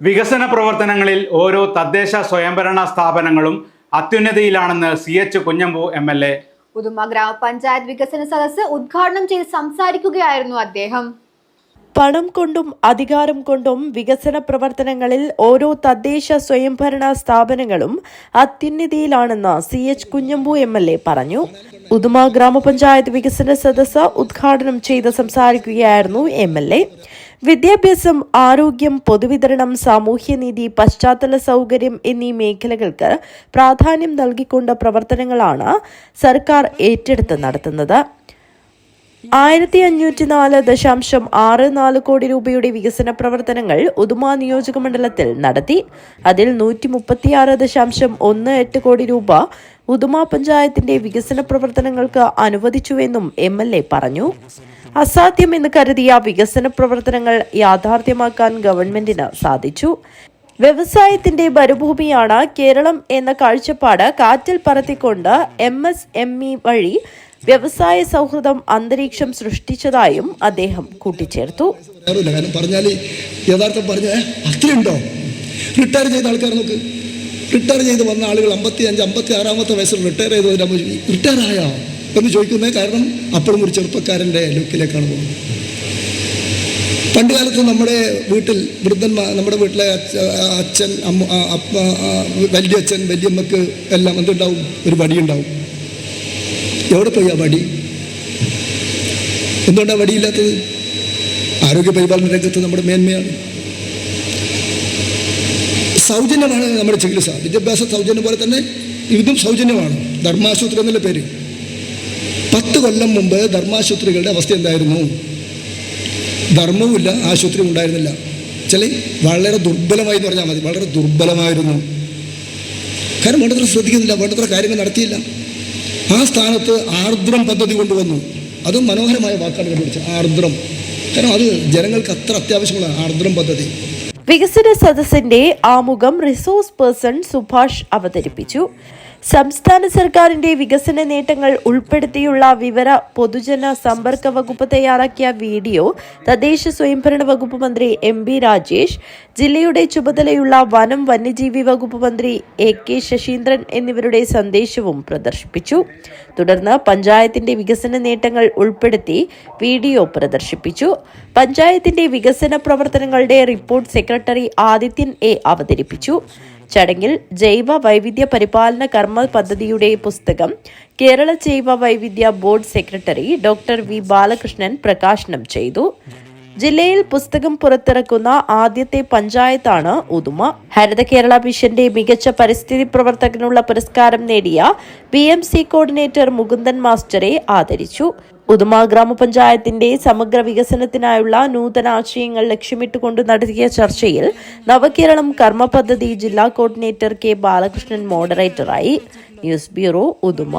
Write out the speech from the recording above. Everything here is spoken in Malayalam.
വികസന പ്രവർത്തനങ്ങളിൽ ഓരോ തദ്ദേശ സ്വയംഭരണ സ്ഥാപനങ്ങളും അത്യുന്നതിയിലാണെന്ന് C H Kunhambu M L A. പുതുമ ഗ്രാമപഞ്ചായത്ത് വികസന സദസ്സ് ഉദ്ഘാടനം ചെയ്ത് സംസാരിക്കുകയായിരുന്നു അദ്ദേഹം. പണം കൊണ്ടും അധികാരം കൊണ്ടും വികസന പ്രവർത്തനങ്ങളിൽ ഓരോ തദ്ദേശ സ്വയംഭരണ സ്ഥാപനങ്ങളും അത്യുന്നതിയിലാണെന്ന് C H Kunhambu M L A പറഞ്ഞു. ഉദുമ ഗ്രാമപഞ്ചായത്ത് വികസന സദസ്സ് ഉദ്ഘാടനം ചെയ്ത് സംസാരിക്കുകയായിരുന്നു എം എൽ എ. വിദ്യാഭ്യാസം ആരോഗ്യം പൊതുവിതരണം സാമൂഹ്യനീതി പശ്ചാത്തല സൗകര്യം എന്നീ മേഖലകൾക്ക് പ്രാധാന്യം നൽകിക്കൊണ്ട് പ്രവർത്തനങ്ങളാണ് സർക്കാർ ഏറ്റെടുത്ത് നടത്തുന്നത്. ആയിരത്തി അഞ്ഞൂറ്റി നാല് ദശാംശം ആറ് നാല് കോടി രൂപയുടെ വികസന പ്രവർത്തനങ്ങൾ ഉദുമ നിയോജക മണ്ഡലത്തിൽ നടത്തി. അതിൽ നൂറ്റി മുപ്പത്തിയാറ് ദശാംശം ഒന്ന് എട്ട് കോടി രൂപ ഉദുമ പഞ്ചായത്തിന്റെ വികസന പ്രവർത്തനങ്ങൾക്ക് അനുവദിച്ചുവെന്നും എം എൽ എ പറഞ്ഞു. അസാധ്യമെന്ന് കരുതിയ വികസന പ്രവർത്തനങ്ങൾ യാഥാർത്ഥ്യമാക്കാൻ ഗവൺമെന്റിന് സാധിച്ചു. വ്യവസായത്തിന്റെ മരുഭൂമിയാണ് കേരളം എന്ന കാഴ്ചപ്പാട് കാറ്റിൽ പറത്തിക്കൊണ്ട് എം എസ് എം ഇ വഴി വ്യവസായ സൗഹൃദം അന്തരീക്ഷം സൃഷ്ടിച്ചതായും അദ്ദേഹം കൂട്ടിച്ചേർത്തു. പറഞ്ഞാൽ യഥാർത്ഥം റിട്ടയർ ചെയ്ത നോക്ക് റിട്ടയർ ചെയ്ത് വന്ന ആളുകൾ അമ്പത്തി അഞ്ച് അമ്പത്തി ആറാമത്തെ വയസ്സിൽ റിട്ടയർ ചെയ്തോ റിട്ടയർ ആയോ? എന്ന് ചോദിക്കുന്നത് കാരണം അപ്പോഴും ഒരു ചെറുപ്പക്കാരന്റെ ലുക്കിലേക്കാണ് പോകുന്നത്. പണ്ട് കാലത്ത് നമ്മുടെ വീട്ടിൽ വൃദ്ധന്മാർ നമ്മുടെ വീട്ടിലെ അച്ഛൻ അമ്മ അപ്പ വലിയച്ഛൻ വല്യമ്മക്ക് എല്ലാം എന്തുണ്ടാവും? ഒരു വടിയുണ്ടാവും. എവിടെ പോയി ആ വടി? എന്തുകൊണ്ടാണ് വടിയില്ലാത്തത്? ആരോഗ്യ പരിപാലന രംഗത്ത് നമ്മുടെ മേന്മയാണ്. സൗജന്യമാണ് നമ്മുടെ ചികിത്സ. വിദ്യാഭ്യാസ സൗജന്യം പോലെ തന്നെ ഇതും സൗജന്യമാണ്. ധർമാശുപത്രി എന്നുള്ള പേര്? പത്ത് കൊല്ലം മുമ്പ് ധർമാശുപത്രികളുടെ അവസ്ഥ എന്തായിരുന്നു? ധർമ്മവുമില്ല ആശുപത്രിയും ഉണ്ടായിരുന്നില്ല. ചില വളരെ ദുർബലമായി എന്ന് പറഞ്ഞാൽ മതി വളരെ ദുർബലമായിരുന്നു. കാരണം വേണ്ടത്ര ശ്രദ്ധിക്കുന്നില്ല വേണ്ടത്ര കാര്യങ്ങൾ നടത്തിയില്ല. ആ സ്ഥാനത്ത് ആർദ്രം പദ്ധതി കൊണ്ടുവന്നു. അതും മനോഹരമായ വാക്കാണ് കണ്ടുപിടിച്ചത് ആർദ്രം. കാരണം അത് ജനങ്ങൾക്ക് അത്ര അത്യാവശ്യമുള്ള ആർദ്രം പദ്ധതി. വികസന സദസ്സിന്റെ ആമുഖം റിസോഴ്സ് പേഴ്സൺ സുഭാഷ് അവതരിപ്പിച്ചു. സംസ്ഥാന സർക്കാരിന്റെ വികസന നേട്ടങ്ങൾ ഉൾപ്പെടുത്തിയുള്ള വിവര പൊതുജന സമ്പർക്ക വകുപ്പ് തയ്യാറാക്കിയ വീഡിയോ തദ്ദേശ സ്വയംഭരണ വകുപ്പ് മന്ത്രി എം ബി രാജേഷ് ജില്ലയുടെ ചുമതലയുള്ള വനം വന്യജീവി വകുപ്പ് മന്ത്രി എ കെ ശശീന്ദ്രൻ എന്നിവരുടെ സന്ദേശവും പ്രദർശിപ്പിച്ചു. തുടർന്ന് പഞ്ചായത്തിന്റെ വികസന നേട്ടങ്ങൾ ഉൾപ്പെടുത്തി വീഡിയോ പ്രദർശിപ്പിച്ചു. പഞ്ചായത്തിന്റെ വികസന പ്രവർത്തനങ്ങളുടെ റിപ്പോർട്ട് സെക്രട്ടറി ആദിത്യൻ എ അവതരിപ്പിച്ചു. ചടങ്ങിൽ ജൈവ വൈവിധ്യ പരിപാലന കർമ്മ പദ്ധതിയുടെ പുസ്തകം കേരള ജൈവ വൈവിധ്യ board secretary doctor V Balakrishnan പ്രകാശനം ചെയ്തു. ജില്ലയിൽ പുസ്തകം പുറത്തിറക്കുന്ന ആദ്യത്തെ പഞ്ചായത്താണ് ഉദുമ. ഹരിത കേരള മിഷന്റെ മികച്ച പരിസ്ഥിതി പ്രവർത്തകനുള്ള പുരസ്കാരം നേടിയ ബി കോർഡിനേറ്റർ മുകുന്ദൻ മാസ്റ്ററെ ആദരിച്ചു. ഉദുമ ഗ്രാമപഞ്ചായത്തിന്റെ സമഗ്ര വികസനത്തിനായുള്ള നൂതന ആശയങ്ങൾ ലക്ഷ്യമിട്ടുകൊണ്ട് നടത്തിയ ചർച്ചയിൽ നവകേരളം കർമ്മ പദ്ധതി ജില്ലാ കോർഡിനേറ്റർ കെ ബാലകൃഷ്ണൻ മോഡറേറ്ററായി ന്യൂസ് ബ്യൂറോ ഉദുമ.